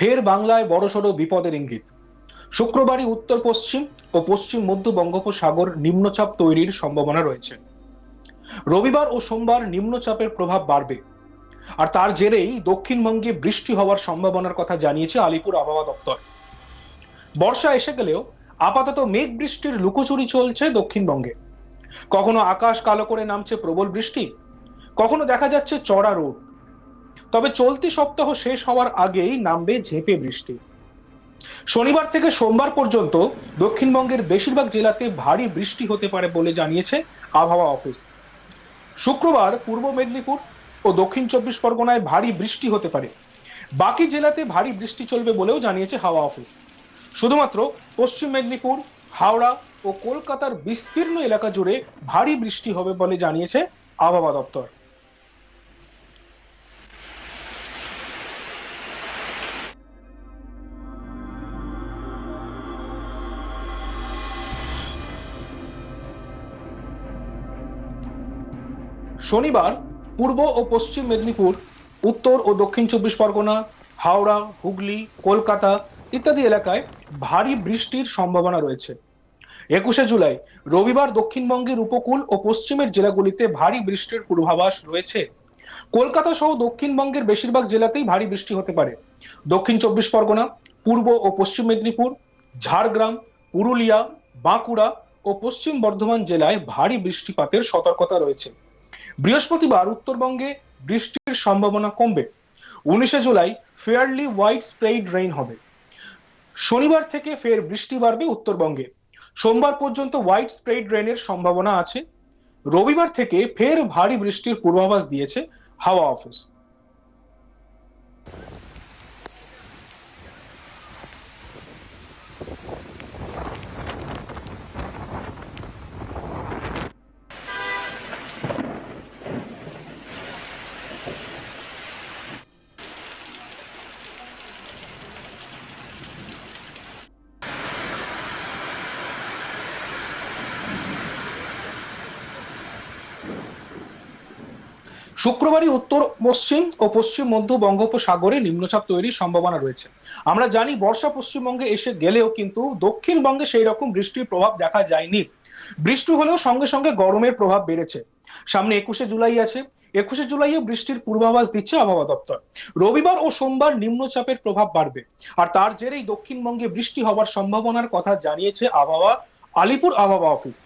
ফের বাংলায় বড়সড় বিপদের ইঙ্গিত। শুক্রবারই উত্তর পশ্চিম ও পশ্চিম মধ্য বঙ্গোপসাগর নিম্নচাপ তৈরির সম্ভাবনা রয়েছে। রবিবার ও সোমবার নিম্নচাপের প্রভাব বাড়বে। আর তার জেরেই দক্ষিণবঙ্গে বৃষ্টি হওয়ার সম্ভাবনার কথা জানিয়েছে আলিপুর আবহাওয়া দপ্তর। বর্ষা এসে গেলেও আপাতত মেঘ বৃষ্টির লুকোচুরি চলছে দক্ষিণবঙ্গে। কখনো আকাশ কালো করে নামছে প্রবল বৃষ্টি, কখনো দেখা যাচ্ছে চড়া রোদ। তবে চলতি সপ্তাহ শেষ হওয়ার আগেই নামবে ঝেঁপে বৃষ্টি। শনিবার থেকে সোমবার পর্যন্ত দক্ষিণবঙ্গের বেশিরভাগ জেলাতে ভারী বৃষ্টি হতে পারে বলে জানিয়েছে আবহাওয়া অফিস। শুক্রবার পূর্ব মেদিনীপুর ও দক্ষিণ চব্বিশ পরগনায় ভারী বৃষ্টি হতে পারে। বাকি জেলাতে ভারী বৃষ্টি চলবে বলেও জানিয়েছে হাওয়া অফিস। শুধুমাত্র পশ্চিম মেদিনীপুর, হাওড়া ও কলকাতার বিস্তীর্ণ এলাকা জুড়ে ভারী বৃষ্টি হবে বলে জানিয়েছে আবহাওয়া দপ্তর। শনিবার পূর্ব ও পশ্চিম মেদিনীপুর, উত্তর ও দক্ষিণ চব্বিশ পরগনা, হাওড়া, হুগলি, কলকাতা ইত্যাদি এলাকায় ভারী বৃষ্টির সম্ভাবনা রয়েছে। একুশে জুলাই, রবিবার দক্ষিণবঙ্গের উপকূল ও পশ্চিমের জেলাগুলিতে ভারী বৃষ্টির পূর্বাভাস রয়েছে। কলকাতা সহ দক্ষিণবঙ্গের বেশিরভাগ জেলাতেই ভারী বৃষ্টি হতে পারে। দক্ষিণ চব্বিশ পরগনা, পূর্ব ও পশ্চিম মেদিনীপুর, ঝাড়গ্রাম, পুরুলিয়া, বাঁকুড়া ও পশ্চিম বর্ধমান জেলায় ভারী বৃষ্টিপাতের সতর্কতা রয়েছে। বৃহস্পতিবার উত্তরবঙ্গে বৃষ্টির সম্ভাবনা কমবে। উনিশে July fairly white spread rain হবে। শনিবার থেকে ফের বৃষ্টি বাড়বে উত্তরবঙ্গে। সোমবার পর্যন্ত হোয়াইট স্প্রেড রেইনের সম্ভাবনা আছে। রবিবার থেকে ফের ভারী বৃষ্টির পূর্বাভাস দিয়েছে হাওয়া অফিস শুক্রবারই উত্তর, পশ্চিম ও পশ্চিম মধ্য বঙ্গোপসাগরে নিম্নচাপ তৈরির সম্ভাবনা রয়েছে। আমরা জানি বর্ষা পশ্চিমবঙ্গে এসে গেলেও কিন্তু দক্ষিণবঙ্গে সেই রকম বৃষ্টির প্রভাব দেখা যায়নি। বৃষ্টি হলেও সঙ্গে সঙ্গে গরমের প্রভাব বেড়েছে। সামনে একুশে জুলাই আছে। একুশে জুলাইও বৃষ্টির পূর্বাভাস দিচ্ছে আবহাওয়া দপ্তর। রবিবার ও সোমবার নিম্নচাপের প্রভাব বাড়বে। আর তার জেরেই দক্ষিণবঙ্গে বৃষ্টি হওয়ার সম্ভাবনার কথা জানিয়েছে আবহাওয়া, আলিপুর আবহাওয়া অফিস।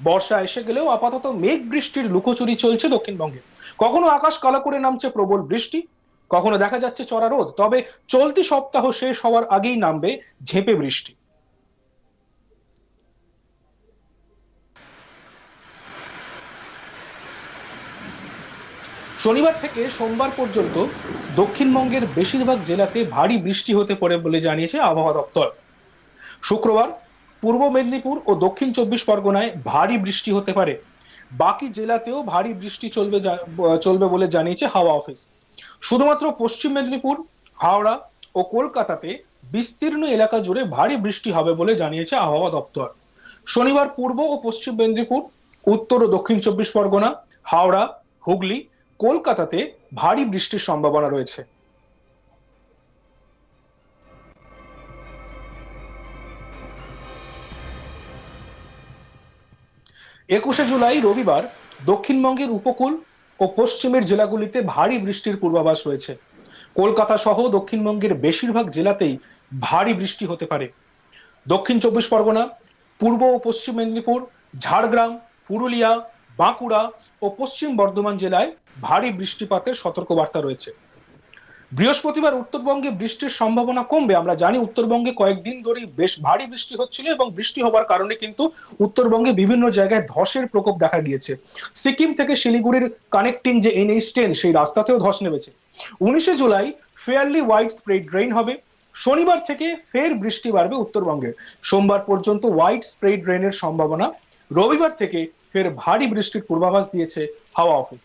বর্ষা এসে গেলেও আপাতত মেঘ বৃষ্টির লুকোচুরি চলছে দক্ষিণবঙ্গে। কখনো আকাশ কালো করে নামছে প্রবল বৃষ্টি, কখনো দেখা যাচ্ছে চড়া রোদ, তবে চলতি সপ্তাহ শেষ হওয়ার আগেই নামবে ঝেঁপে বৃষ্টি। শনিবার থেকে সোমবার পর্যন্ত দক্ষিণবঙ্গের বেশিরভাগ জেলাতে ভারী বৃষ্টি হতে পারে বলে জানিয়েছে আবহাওয়া দপ্তর। শুক্রবার পূর্ব মেদিনীপুর ও দক্ষিণ চব্বিশ পরগনায় ভারী বৃষ্টি হতে পারে। বাকি জেলাতেও ভারী বৃষ্টি চলবে চলবে বলে জানিয়েছে হাওয়া অফিস। শুধুমাত্র পশ্চিম মেদিনীপুর, হাওড়া ও কলকাতাতে বিস্তীর্ণ এলাকা জুড়ে ভারী বৃষ্টি হবে বলে জানিয়েছে আবহাওয়া দপ্তর। শনিবার পূর্ব ও পশ্চিম মেদিনীপুর, উত্তর ও দক্ষিণ চব্বিশ পরগনা, হাওড়া, হুগলি, কলকাতাতে ভারী বৃষ্টির সম্ভাবনা রয়েছে। একুশে জুলাই, রবিবার, দক্ষিণবঙ্গের উপকূল ও পশ্চিমের জেলাগুলিতে ভারী বৃষ্টির পূর্বাভাস রয়েছে। কলকাতা সহ দক্ষিণবঙ্গের বেশিরভাগ জেলাতেই ভারী বৃষ্টি হতে পারে। দক্ষিণ চব্বিশ পরগনা, পূর্ব ও পশ্চিম মেদিনীপুর, ঝাড়গ্রাম, পুরুলিয়া, বাঁকুড়া ও পশ্চিম বর্ধমান জেলায় ভারী বৃষ্টিপাতের সতর্কবার্তা রয়েছে। বৃহস্পতিবার উত্তরবঙ্গে বৃষ্টির সম্ভাবনা কমবে। আমরা জানি উত্তরবঙ্গে কয়েকদিন ধরেই বেশ ভারী বৃষ্টি হচ্ছিল এবং বৃষ্টি হওয়ার কারণে কিন্তু উত্তরবঙ্গে বিভিন্ন জায়গায় ধসের প্রকোপ দেখা গিয়েছে। সিকিম থেকে শিলিগুড়ির কানেক্টিং যে এনএইচ টেন, সেই রাস্তাতেও ধস নেমেছে। উনিশে July fairly white spread rain হবে। শনিবার থেকে ফের বৃষ্টি বাড়বে উত্তরবঙ্গে। সোমবার পর্যন্ত হোয়াইট স্প্রেড রেইনের সম্ভাবনা। রবিবার থেকে ফের ভারী বৃষ্টির পূর্বাভাস দিয়েছে হাওয়া অফিস।